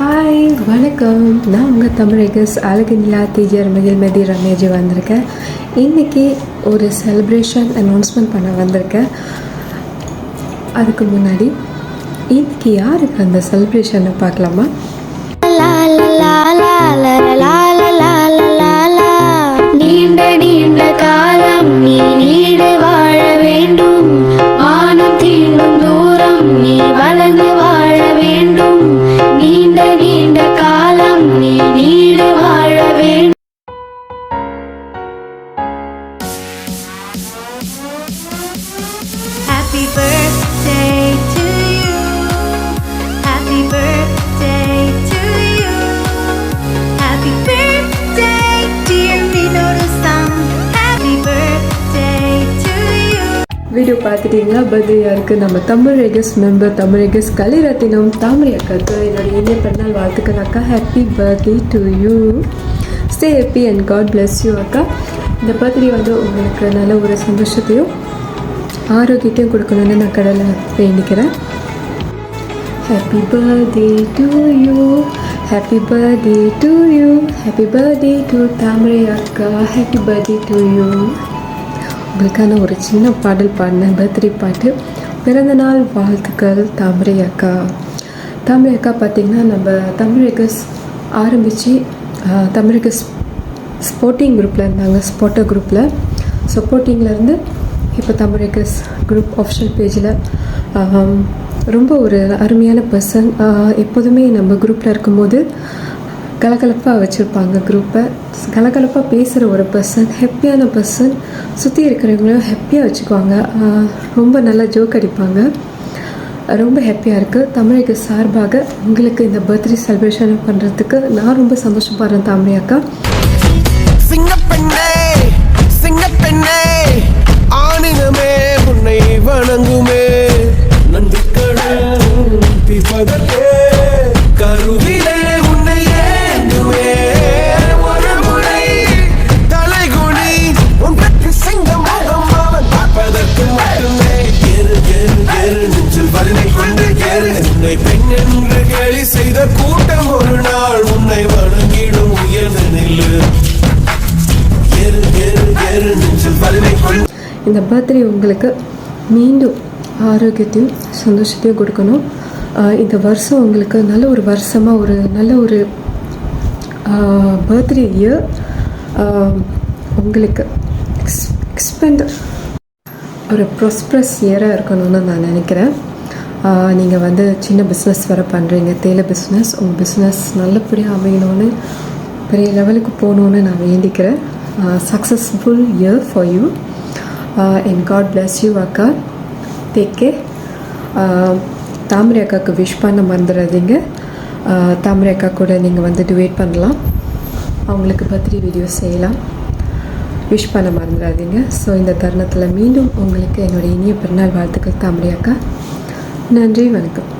Hi வணக்கம். நான் உங்கள் தமிழகஸ் அழகு நிலா மகிழ்மதி ரமேஜி வந்திருக்கேன். இன்றைக்கி ஒரு செலிப்ரேஷன் அனௌன்ஸ்மெண்ட் பண்ண வந்திருக்கேன். அதுக்கு முன்னாடி இன்றைக்கி யாருக்கு அந்த செலிப்ரேஷனை பார்க்கலாமா? நீண்ட நீண்ட காலம் நீ நீடு வாழ வேண்டும். வானம் தீண்டும் தூரம் நீ வளர்ந்து வீடியோ பார்த்துட்டீங்களா பர்த்டே யாருக்கு? நம்ம தமிழ் ரெகஸ் மெம்பர் தமிழ் ரெகஸ் கலிரத்தினம் தாமரை அக்காக்கு என்னோடய இனிய பிறநாள் வாழ்த்துக்கள் அக்கா. Happy birthday to you stay happy and God bless you அக்கா. இந்த பர்த்டே வந்து உங்களுக்கு நல்ல ஒரு சந்தோஷத்தையும் ஆரோக்கியத்தையும் கொடுக்கணும்னு நான் கடலை வேண்டிக்கிறேன். Happy birthday to you happy birthday to you happy birthday to Thamarai அக்கா ஹாப்பி பர்த்டே டு யூ உங்களுக்கான ஒரு சின்ன பாடல் பாடினேன் பர்த்டே பாட்டு பிறந்தநாள் வாழ்த்துக்கள் தாமரை அக்கா தாமரை அக்கா பார்த்திங்கன்னா நம்ம தமிழகஸ் ஆரம்பித்து தமிழக ஸ்போர்ட்டிங் குரூப்பில் இருந்தாங்க ஸ்போர்ட்டர் குரூப்பில் சப்போர்ட்டிங்லேருந்து இப்போ தமிழகஸ் குரூப் ஆஃபிஷியல் பேஜில் ரொம்ப ஒரு அருமையான பர்சன் எப்போதுமே நம்ம குரூப்பில் இருக்கும்போது கலகலப்பாக வச்சுருப்பாங்க குரூப்பை கலகலப்பாக பேசுகிற ஒரு பர்சன் ஹாப்பியான பர்சன் சுற்றி இருக்கிறவங்களையும் ஹாப்பியாக வச்சுக்குவாங்க. ரொம்ப நல்லா ஜோக் அடிப்பாங்க. ரொம்ப ஹாப்பியாக இருக்குது தமிழுக்கு சார்பாக உங்களுக்கு இந்த பர்த்டே செலிப்ரேஷன் பண்ணுறதுக்கு நான் ரொம்ப சந்தோஷப்படுறேன் தாமரை அக்கா உன்னை பெண் என்று கேலி செய்த கூட்டம் ஒரு நாள் உன்னை வணங்கிடும் உயர்ந்து நில்லு எரு எரு எரு நெஞ்சில் வலிமை இந்த பர்த்டே உங்களுக்கு மீண்டும் ஆரோக்கியத்தையும் சந்தோஷத்தையும் கொடுக்கணும். இந்த வருஷம் உங்களுக்கு நல்ல ஒரு வருஷமாக ஒரு நல்ல ஒரு பர்த்டே இயர் உங்களுக்கு எக்ஸ் எக்ஸ்பெண்ட் ஒரு ப்ராஸ்பரஸ் இயராக இருக்கணும்னு நான் நினைக்கிறேன். நீங்கள் வந்து சின்ன பிஸ்னஸ் வர பண்ணுறீங்க தேயிலை பிஸ்னஸ் உங்கள் பிஸ்னஸ் நல்லபடியாக அமையணும்னு பெரிய லெவலுக்கு போகணுன்னு நான் வேண்டிக்கிறேன். சக்ஸஸ்ஃபுல் இயர் ஃபார் யூ என் காட் பிளஸ் யூ அக்கா. தேக்கே தாமரை அக்காவுக்கு விஷ் பண்ண மறந்துடாதீங்க. தாமரை அக்கா கூட நீங்கள் வந்து டிவேட் பண்ணலாம். அவங்களுக்கு பர்த்டே வீடியோ செய்யலாம். விஷ் பண்ண மறந்துடாதீங்க. ஸோ இந்த தருணத்தில் மீண்டும் உங்களுக்கு என்னுடைய இனிய பிறநாள் வாழ்த்துக்கள் தாமரை அக்கா. நன்றி வணக்கம்.